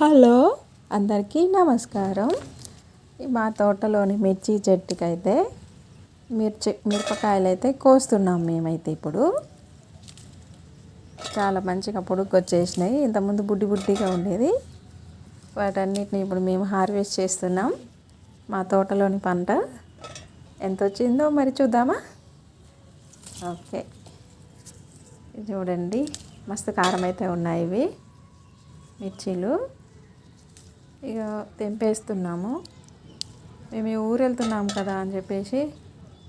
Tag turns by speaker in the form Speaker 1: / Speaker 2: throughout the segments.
Speaker 1: Hello అందరికీ నమస్కారం. మా తోటలోని మిర్చి చెట్టుకైతే మిర్చి మిరపకాయలు అయితే కోస్తున్నాం మేమైతే ఇప్పుడు. చాలా మంచిగా పొడుగు వచ్చేసినాయి ఇంతకుముందు బుడ్డి బుడ్డిగా ఉండేది. వాటన్నిటిని ఇప్పుడు మేము హార్వెస్ట్ చేస్తున్నాం. మా తోటలోని పంట ఎంత వచ్చిందో మరి చూద్దామా? ఓకే. చూడండి. మస్తు కారం అయితే ఉన్నాయి ఇవి. మిర్చీలు. ఇక తెంపేస్తున్నాము. మేము ఊరు వెళ్తున్నాం కదా అని చెప్పేసి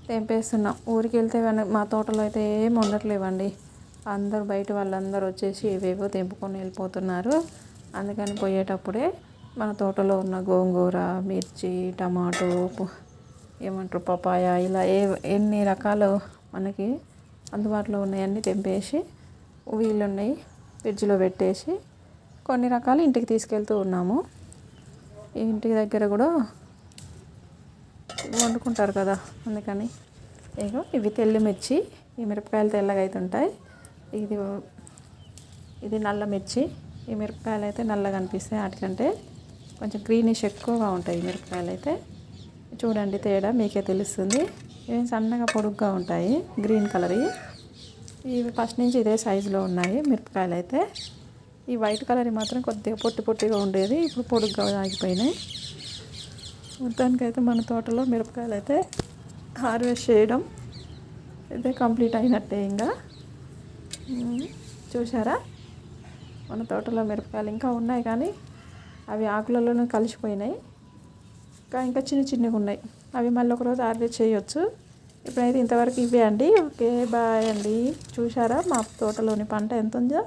Speaker 1: తెంపేస్తున్నాం. ఊరికి వెళ్తే మా తోటలో అయితే ఏం ఉండట్లేవండి. అందరు బయట వాళ్ళందరూ వచ్చేసి ఏవేవో తెంపుకొని వెళ్ళిపోతున్నారు. అందుకని పోయేటప్పుడే మన తోటలో ఉన్న గోంగూర మిర్చి టమాటో ఏమంటారు పపాయ ఇలా ఏ ఎన్ని రకాలు మనకి అందుబాటులో ఉన్నాయన్నీ తెంపేసి వీళ్ళు ఉన్నాయి ఫ్రిడ్జ్లో పెట్టేసి కొన్ని రకాలు ఇంటికి తీసుకెళ్తూ ఉన్నాము. ఇంటి దగ్గర కూడా వండుకుంటారు కదా అందుకని. ఇగో ఇవి తెల్లి మిర్చి ఈ మిరపకాయలు తెల్లగా అవుతుంటాయి ఇది ఇది నల్ల మిర్చి. ఈ మిరపకాయలు అయితే నల్లగా అనిపిస్తాయి వాటికంటే కొంచెం గ్రీనిష్ ఎక్కువగా ఉంటాయి మిరపకాయలు అయితే. చూడండి తేడా మీకే తెలుస్తుంది. ఇవి సన్నగా పొడుగ్గా ఉంటాయి గ్రీన్ కలర్వి ఇవి ఫస్ట్ నుంచి ఇదే సైజులో ఉన్నాయి మిరపకాయలు అయితే. ఈ వైట్ కలర్ మాత్రం కొద్దిగా పొట్టి పొట్టిగా ఉండేది. ఇప్పుడు పొడుగ్గా ఆగిపోయినాయి. మొత్తానికైతే మన తోటలో మిరపకాయలు అయితే హార్వెస్ట్ చేయడం అయితే కంప్లీట్ అయినట్టే ఇంకా. చూసారా మన తోటలో మిరపకాయలు ఇంకా ఉన్నాయి కానీ అవి ఆకులలోనే కలిసిపోయినాయి. ఇంకా ఇంకా చిన్న చిన్నగా ఉన్నాయి. అవి మళ్ళీ ఒకరోజు హార్వెస్ట్ చేయొచ్చు. ఇప్పుడైతే ఇంతవరకు ఇవే అండి. ఓకే బాయ్ అండి. చూసారా మా తోటలోని పంట ఎంత ఉందో?